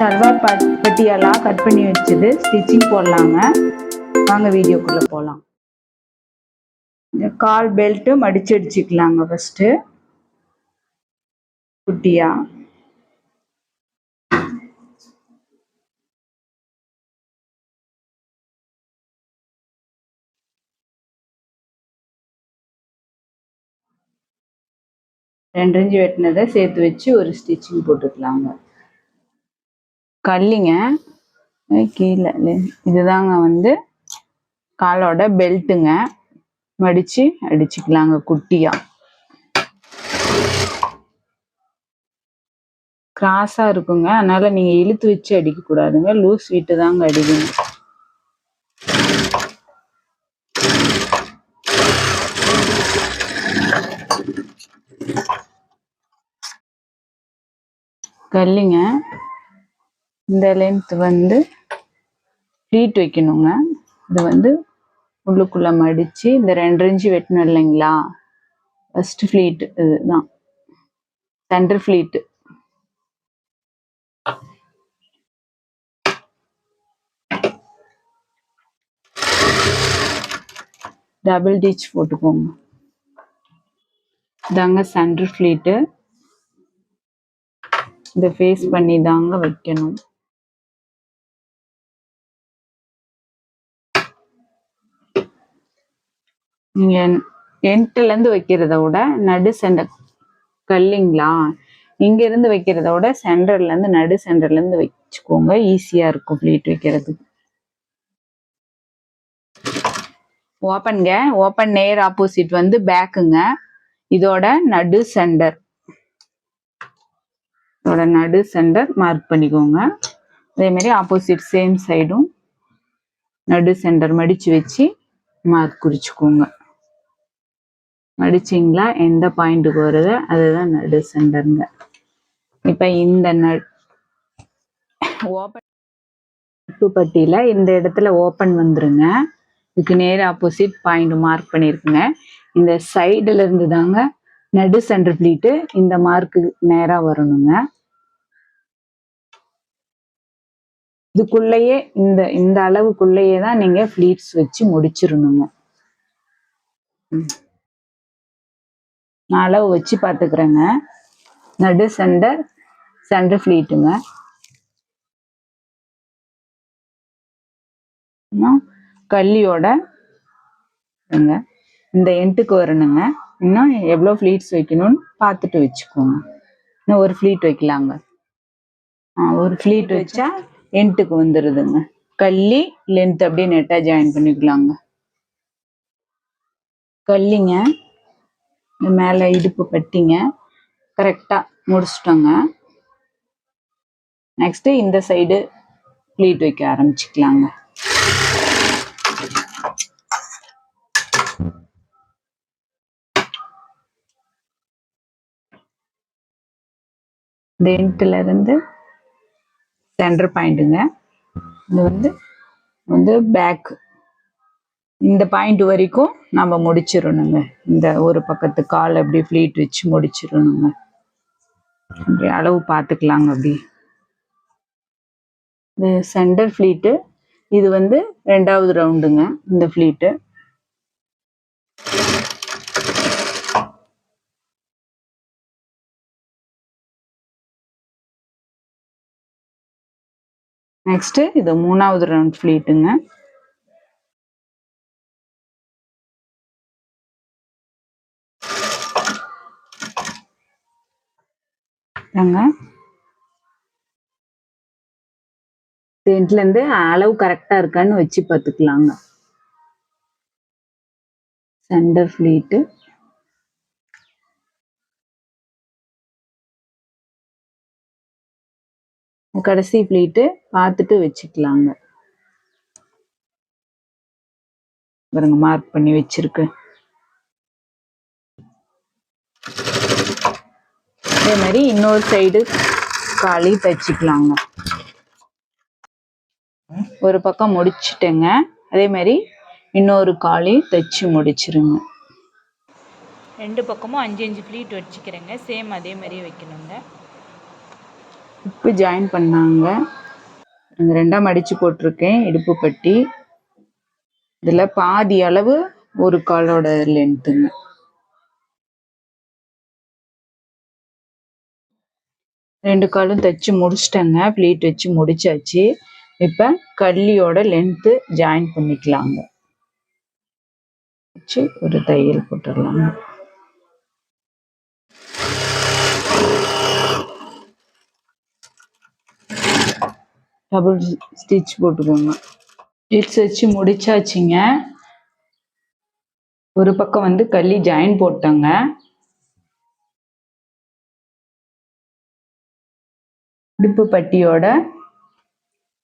Salwar but Patiala cut பண்ணி வச்சது stitching போடலாங்க. வாங்க வீடியோக்குள்ளே போகலாம் இந்த கால் பெல்ட்டு மடிச்சு அடிச்சுக்கலாங்க ஃபஸ்ட்டு குட்டியா. ரெண்டு இன்ச்சு வெட்டினதை சேர்த்து வச்சு ஒரு ஸ்டிச்சிங் போட்டுக்கலாங்க. கல்லிங்க. கீழே. இதுதாங்க வந்து காலோட பெல்ட்டுங்க. மடிச்சு அடிச்சுக்கலாங்க குட்டியா. கிராஸா இருக்குங்க. அதனால நீங்க இழுத்து வச்சு அடிக்க கூடாதுங்க. லூஸ் விட்டு தாங்க அடிக்கணும். கல்லிங்க. இந்த லென்த் வந்து ஃப்ளீட் வைக்கணுங்க. இது வந்து உள்ளுக்குள்ள மடிச்சு இந்த ரெண்டு இன்ச்சு வெட்டணும் இல்லைங்களா? ஃபர்ஸ்ட் ஃப்ளீட் இதுதான். சென்டர் ஃப்ளீட் டபுள் டிச் போட்டுக்கோங்க. இதாங்க சென்டர் ஃப்ளீட்டு இதை ஃபேஸ் பண்ணி தாங்க வைக்கணும். நீங்க இருந்து வைக்கிறத விட நடு சென்டர் கல்லிங்களா? இங்க இருந்து வைக்கிறத விட சென்டர்ல இருந்து நடு சென்டர்ல இருந்து வச்சுக்கோங்க. ஈஸியா இருக்கும் ஃபிளீட் வைக்கிறதுக்கு. ஓப்பன்ங்க ஓப்பன் நேர் ஆப்போசிட் வந்து பேக்குங்க இதோட நடு சென்டர் இதோட நடு சென்டர் மார்க் பண்ணிக்கோங்க. அதே மாதிரி ஆப்போசிட் சேம் சைடும் நடு சென்டர் மடிச்சு வச்சு மார்க் குறிச்சுக்கோங்க. மடிச்சிங்களா எந்த பாயிண்ட்டுக்கு வருது? அதுதான் நடு சென்டருங்க இப்போ இந்த நட் ஓப்பன் பட்டியில் இந்த இடத்துல ஓப்பன் வந்துருங்க. இதுக்கு நேர் ஆப்போசிட் பாயிண்ட் மார்க் பண்ணியிருக்குங்க இந்த சைடுல இருந்து தாங்க நடு சென்டர் ஃபிளீட்டு இந்த மார்க்கு நேராக வரணுங்க. இதுக்குள்ளேயே இந்த இந்த அளவுக்குள்ளேயே தான் நீங்க ஃப்ளீட்ஸ் வச்சு முடிச்சிடணுங்க ம். நான் அளவு வச்சு பார்த்துக்கிறேங்க. நடு சென்டர் சென்டர் ஃப்ளீட்டுங்க இன்னும் கல்லியோட இந்த எண்ட்டுக்கு வரணுங்க. இன்னும் எவ்வளோ ஃப்ளீட்ஸ் வைக்கணும்னு பார்த்துட்டு வச்சுக்கோங்க. இன்னும் ஒரு ஃப்ளீட் வைக்கலாங்க. ஆ, ஒரு ஃப்ளீட் வச்சா எண்ட்டுக்கு வந்துடுதுங்க கல்லி லென்த் அப்படியே நெட்டாக ஜாயின் பண்ணிக்கலாங்க. கல்லிங்க மேலே இடுப்பு பட்டிங்க கரெக்டாக முடிச்சிட்டோங்க. நெக்ஸ்ட் இந்த சைடு ப்ளீட் வைக்க ஆரம்பிச்சுக்கலாங்க. இந்த இருந்து சென்டர் பாயிண்ட்டுங்க இது வந்து வந்து பேக் இந்த பாயிண்ட் வரைக்கும் நம்ம முடிச்சிடணுங்க இந்த ஒரு பக்கத்து கால் அப்படி ஃப்ளீட் வச்சு முடிச்சிடணுங்க அப்படி அளவு பார்த்துக்கலாங்க அப்படி. இது சென்டர் ஃப்ளீட்டு இது வந்து ரெண்டாவது ரவுண்டுங்க இந்த ஃப்ளீட்டு நெக்ஸ்ட் இது மூணாவது ரவுண்ட் ஃப்ளீட்டுங்க தாங்க இருந்து அளவு கரெக்டா இருக்கான்னு வச்சு பார்த்துக்கலாங்க சென்டர் ஃப்ளீட்டு கடைசி ஃப்ளீட்டு பார்த்துட்டு வச்சுக்கலாங்க. பாருங்க மார்க் பண்ணி வச்சிருக்கு. அதே மாதிரி இன்னொரு சைடு காலி தச்சுக்கலாங்க. ஒரு பக்கம் முடிச்சிட்டேங்க. அதே மாதிரி இன்னொரு காலி தைச்சு முடிச்சிருங்க. ரெண்டு பக்கமும் அஞ்சு அஞ்சு ப்ளீட் வச்சுக்கிறேங்க. சேம் அதே மாதிரியே வைக்கணுங்க. இப்போ ஜாயின் பண்ணாங்க. ரெண்டாம் மடித்து போட்டிருக்கேன். இடுப்பு பட்டி. இதில் பாதி அளவு ஒரு காலோட லென்த்துங்க ரெண்டு காலும் தைச்சு முடிச்சிட்டேங்க. ப்ளீட் வச்சு முடிச்சாச்சு. இப்போ கள்ளியோட லென்த்து ஜாயின் பண்ணிக்கலாங்க. வச்சு ஒரு தையல் போட்டுடலாங்க. டபுள் ஸ்டிச் போட்டுக்கோங்க. ஸ்டிச் வச்சு முடிச்சாச்சுங்க. ஒரு பக்கம் வந்து கள்ளி ஜாயின் போட்டோங்க. இடுப்பு பட்டியோட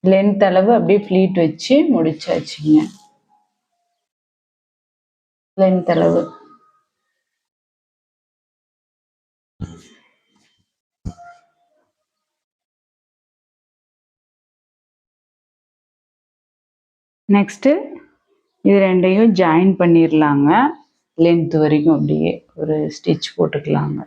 லென்த் அளவு அப்படியே ஃப்ளீட் வச்சு முடிச்சாச்சுங்க. லென்த் அளவு. நெக்ஸ்ட்டு இது ரெண்டையும் ஜாயின் பண்ணிடலாங்க லென்த் வரைக்கும் அப்படியே ஒரு ஸ்டிச் போட்டுக்கலாங்க.